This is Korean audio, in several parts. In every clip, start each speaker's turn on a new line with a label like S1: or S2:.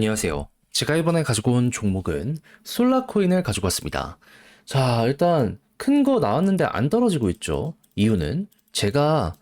S1: 안녕하세요. 제가 이번에 가지고 온 종목은 솔라코인을 가지고 왔습니다. 자, 일단 큰 거 나왔는데 안 떨어지고 있죠. 이유는 제가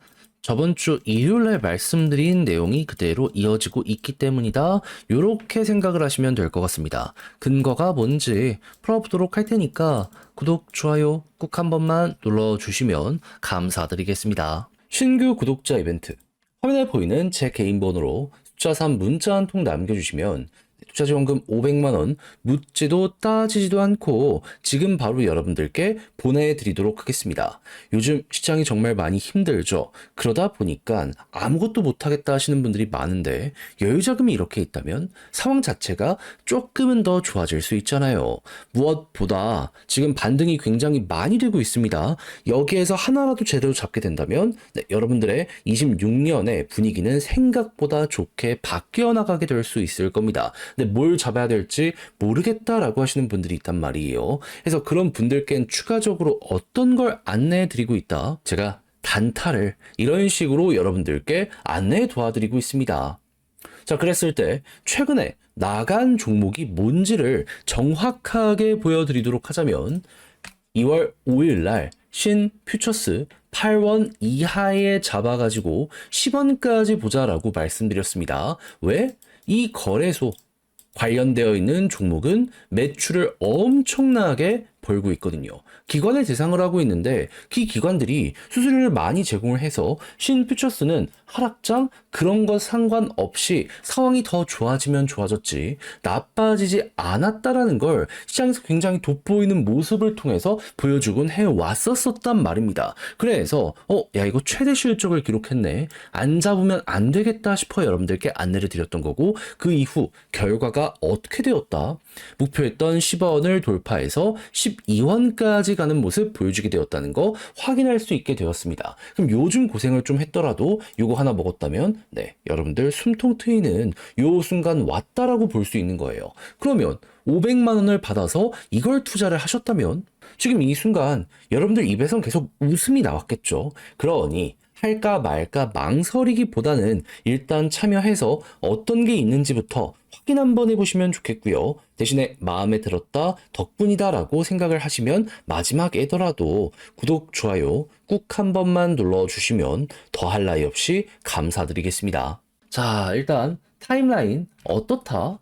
S1: 저번 주 일요일에 말씀드린 내용이 그대로 이어지고 있기 때문이다. 이렇게 생각을 하시면 될 것 같습니다. 근거가 뭔지 풀어보도록 할 테니까 구독, 좋아요 꾹한 번만 눌러주시면 감사드리겠습니다. 신규 구독자 이벤트. 화면에 보이는 제 개인 번호로 숫자 3 문자 한 통 남겨주시면 투자지원금 500만원 묻지도 따지지도 않고 지금 바로 여러분들께 보내드리도록 하겠습니다. 요즘 시장이 정말 많이 힘들죠. 그러다 보니까 아무것도 못하겠다 하시는 분들이 많은데 여유자금이 이렇게 있다면 상황 자체가 조금은 더 좋아질 수 있잖아요. 무엇보다 지금 반등이 굉장히 많이 되고 있습니다. 여기에서 하나라도 제대로 잡게 된다면 네, 여러분들의 26년의 분위기는 생각보다 좋게 바뀌어 나가게 될 수 있을 겁니다. 근데 뭘 잡아야 될지 모르겠다라고 하시는 분들이 있단 말이에요. 그래서 그런 분들께는 추가적으로 어떤 걸 안내해 드리고 있다. 제가 단타를 이런 식으로 여러분들께 안내해 도와드리고 있습니다. 자, 그랬을 때 최근에 나간 종목이 뭔지를 정확하게 보여드리도록 하자면 2월 5일 날 신 퓨처스 8원 이하에 잡아가지고 10원까지 보자라고 말씀드렸습니다. 왜? 이 거래소 관련되어 있는 종목은 매출을 엄청나게 벌고 있거든요. 기관을 대상으로 하고 있는데 그 기관들이 수수료를 많이 제공을 해서 신 퓨처스는 하락장 그런 것 상관없이 상황이 더 좋아지면 좋아졌지 나빠지지 않았다라는 걸 시장에서 굉장히 돋보이는 모습을 통해서 보여주곤 해왔었었단 말입니다. 그래서 어, 야 이거 최대 실적을 기록했네. 안 잡으면 안 되겠다 싶어 여러분들께 안내를 드렸던 거고 그 이후 결과가 어떻게 되었다. 목표했던 10원을 돌파해서 12원까지 가는 모습 보여주게 되었다는 거 확인할 수 있게 되었습니다. 그럼 요즘 고생을 좀 했더라도 요거 하나 먹었다면 네 여러분들 숨통 트이는 요 순간 왔다라고 볼 수 있는 거예요. 그러면 500만 원을 받아서 이걸 투자를 하셨다면 지금 이 순간 여러분들 입에선 계속 웃음이 나왔겠죠. 그러니 할까 말까 망설이기보다는 일단 참여해서 어떤 게 있는지부터 확인 한번 해보시면 좋겠고요. 대신에 마음에 들었다, 덕분이다 라고 생각을 하시면 마지막에더라도 구독, 좋아요 꾹 한 번만 눌러주시면 더할 나위 없이 감사드리겠습니다. 자, 일단 타임라인 어떻다?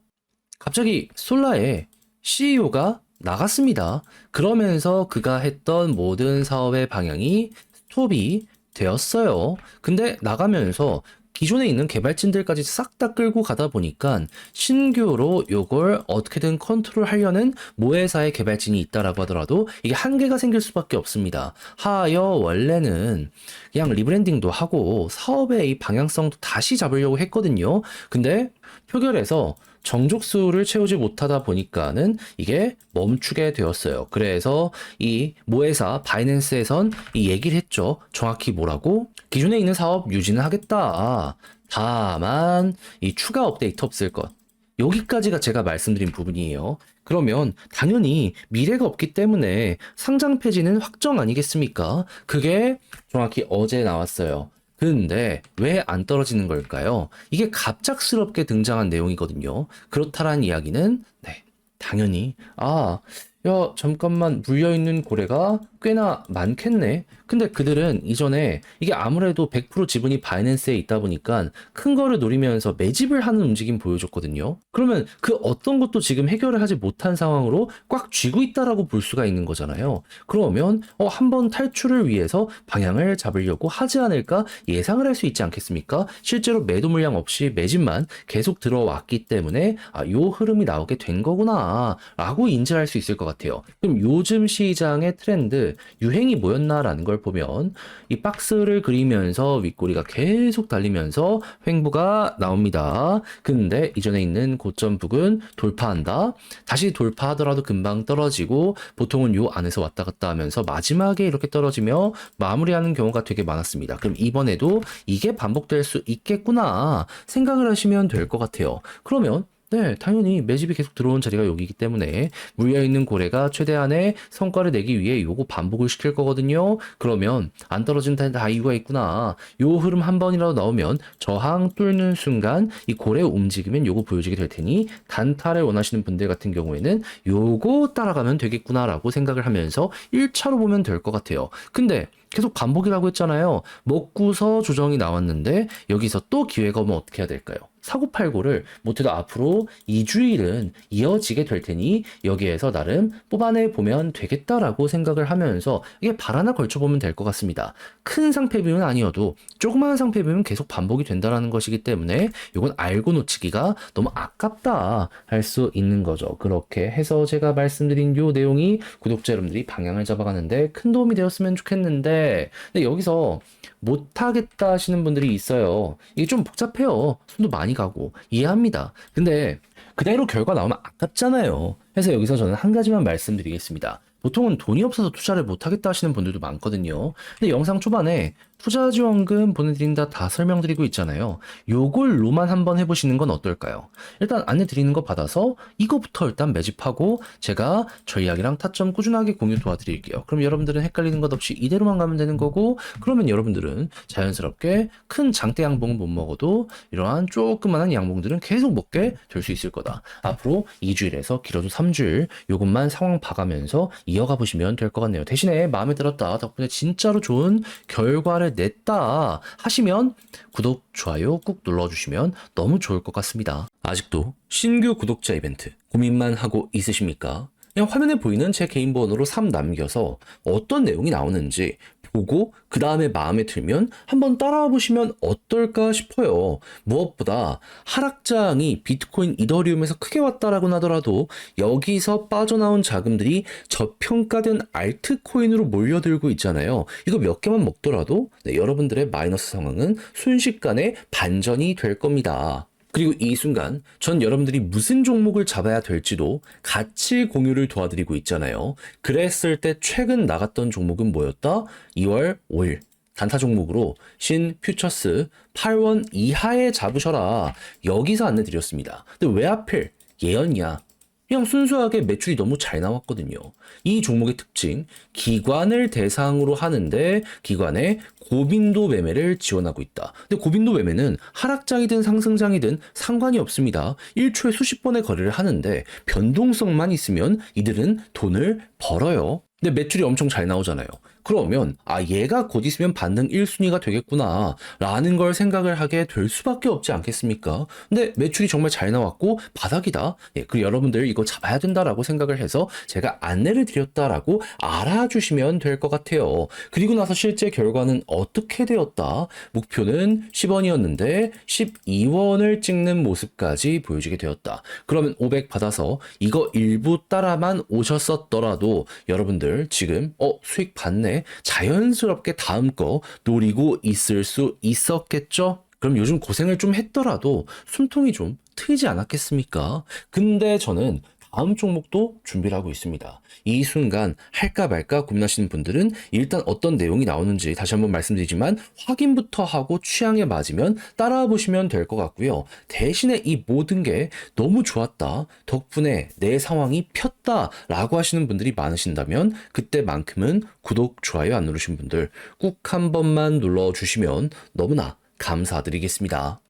S1: 갑자기 솔라에 CEO가 나갔습니다. 그러면서 그가 했던 모든 사업의 방향이 스톱이 되었어요. 근데 나가면서 기존에 있는 개발진들까지 싹 다 끌고 가다 보니까 신규로 요걸 어떻게든 컨트롤 하려는 모회사의 개발진이 있다라고 하더라도 이게 한계가 생길 수밖에 없습니다. 하여 원래는 그냥 리브랜딩도 하고 사업의 이 방향성도 다시 잡으려고 했거든요. 근데 표결에서 정족수를 채우지 못하다 보니까는 이게 멈추게 되었어요. 그래서 이 모회사 바이낸스에선 이 얘기를 했죠. 정확히 뭐라고? 기존에 있는 사업 유지는 하겠다. 다만 이 추가 업데이트 없을 것. 여기까지가 제가 말씀드린 부분이에요. 그러면 당연히 미래가 없기 때문에 상장 폐지는 확정 아니겠습니까? 그게 정확히 어제 나왔어요. 근데 왜 안 떨어지는 걸까요? 이게 갑작스럽게 등장한 내용이거든요. 그렇다란 이야기는 네, 당연히 아, 야, 잠깐만 물려있는 고래가 꽤나 많겠네. 근데 그들은 이전에 이게 아무래도 100% 지분이 바이낸스에 있다 보니까 큰 거를 노리면서 매집을 하는 움직임 보여줬거든요. 그러면 그 어떤 것도 지금 해결을 하지 못한 상황으로 꽉 쥐고 있다라고 볼 수가 있는 거잖아요. 그러면 어, 한번 탈출을 위해서 방향을 잡으려고 하지 않을까 예상을 할 수 있지 않겠습니까? 실제로 매도 물량 없이 매집만 계속 들어왔기 때문에 아, 요 흐름이 나오게 된 거구나 라고 인지할 수 있을 것 같아요. 그럼 요즘 시장의 트렌드 유행이 뭐였나라는 걸 보면 이 박스를 그리면서 윗꼬리가 계속 달리면서 횡보가 나옵니다. 근데 이전에 있는 고점 부근 돌파한다. 다시 돌파하더라도 금방 떨어지고 보통은 요 안에서 왔다 갔다 하면서 마지막에 이렇게 떨어지며 마무리하는 경우가 되게 많았습니다. 그럼 이번에도 이게 반복될 수 있겠구나 생각을 하시면 될 것 같아요. 그러면 네, 당연히 매집이 계속 들어온 자리가 여기이기 때문에 물려있는 고래가 최대한의 성과를 내기 위해 요거 반복을 시킬 거거든요. 그러면 안 떨어진 데다 이유가 있구나. 요 흐름 한 번이라도 나오면 저항 뚫는 순간 이 고래 움직이면 요거 보여지게 될 테니 단타를 원하시는 분들 같은 경우에는 요거 따라가면 되겠구나라고 생각을 하면서 1차로 보면 될 것 같아요. 근데 계속 반복이라고 했잖아요. 먹고서 조정이 나왔는데 여기서 또 기회가 오면 어떻게 해야 될까요? 사고팔고를 못해도 앞으로 2주일은 이어지게 될 테니 여기에서 나름 뽑아내 보면 되겠다라고 생각을 하면서 이게 발 하나 걸쳐보면 될 것 같습니다. 큰 상패 비율은 아니어도 조그마한 상패 비율은 계속 반복이 된다라는 것이기 때문에 이건 알고 놓치기가 너무 아깝다 할 수 있는 거죠. 그렇게 해서 제가 말씀드린 요 내용이 구독자 여러분들이 방향을 잡아가는데 큰 도움이 되었으면 좋겠는데 근데 여기서 못하겠다 하시는 분들이 있어요. 이게 좀 복잡해요. 손도 많이 가고 이해합니다. 근데 그대로 결과 나오면 아깝잖아요. 그래서 여기서 저는 한 가지만 말씀드리겠습니다. 보통은 돈이 없어서 투자를 못하겠다 하시는 분들도 많거든요. 근데 영상 초반에 투자 지원금 보내드린다 다 설명드리고 있잖아요. 요걸로만 한번 해보시는 건 어떨까요? 일단 안내 드리는 거 받아서 이거부터 일단 매집하고 제가 전략이랑 타점 꾸준하게 공유 도와드릴게요. 그럼 여러분들은 헷갈리는 것 없이 이대로만 가면 되는 거고 그러면 여러분들은 자연스럽게 큰 장대 양봉은 못 먹어도 이러한 조그만한 양봉들은 계속 먹게 될 수 있을 거다. 앞으로 2주일에서 길어도 3주일 요것만 상황 봐가면서 이어가 보시면 될 것 같네요. 대신에 마음에 들었다 덕분에 진짜로 좋은 결과를 냈다 하시면 구독, 좋아요 꾹 눌러주시면 너무 좋을 것 같습니다. 아직도 신규 구독자 이벤트 고민만 하고 있으십니까? 그냥 화면에 보이는 제 개인 번호로 3 남겨서 어떤 내용이 나오는지 보고 그 다음에 마음에 들면 한번 따라와 보시면 어떨까 싶어요. 무엇보다 하락장이 비트코인 이더리움에서 크게 왔다라고 하더라도 여기서 빠져나온 자금들이 저평가된 알트코인으로 몰려들고 있잖아요. 이거 몇 개만 먹더라도 네, 여러분들의 마이너스 상황은 순식간에 반전이 될 겁니다. 그리고 이 순간 전 여러분들이 무슨 종목을 잡아야 될지도 같이 공유를 도와드리고 있잖아요. 그랬을 때 최근 나갔던 종목은 뭐였다? 2월 5일 단타 종목으로 신 퓨처스 8원 이하에 잡으셔라. 여기서 안내 드렸습니다. 근데 왜 하필 예언이야? 그냥 순수하게 매출이 너무 잘 나왔거든요. 이 종목의 특징, 기관을 대상으로 하는데 기관의 고빈도 매매를 지원하고 있다. 근데 고빈도 매매는 하락장이든 상승장이든 상관이 없습니다. 1초에 수십 번의 거래를 하는데 변동성만 있으면 이들은 돈을 벌어요. 근데 매출이 엄청 잘 나오잖아요. 그러면 아 얘가 곧 있으면 반등 1순위가 되겠구나 라는 걸 생각을 하게 될 수밖에 없지 않겠습니까? 근데 매출이 정말 잘 나왔고 바닥이다. 예, 그 여러분들 이거 잡아야 된다라고 생각을 해서 제가 안내를 드렸다라고 알아주시면 될 것 같아요. 그리고 나서 실제 결과는 어떻게 되었다? 목표는 10원이었는데 12원을 찍는 모습까지 보여지게 되었다. 그러면 500 받아서 이거 일부 따라만 오셨었더라도 여러분들 지금 어 수익 받네 자연스럽게 다음 거 노리고 있을 수 있었겠죠? 그럼 요즘 고생을 좀 했더라도 숨통이 좀 트이지 않았겠습니까? 근데 저는 다음 종목도 준비를 하고 있습니다. 이 순간 할까 말까 고민하시는 분들은 일단 어떤 내용이 나오는지 다시 한번 말씀드리지만 확인부터 하고 취향에 맞으면 따라와 보시면 될 것 같고요. 대신에 이 모든 게 너무 좋았다. 덕분에 내 상황이 폈다. 라고 하시는 분들이 많으신다면 그때만큼은 구독, 좋아요 안 누르신 분들 꾹 한 번만 눌러주시면 너무나 감사드리겠습니다.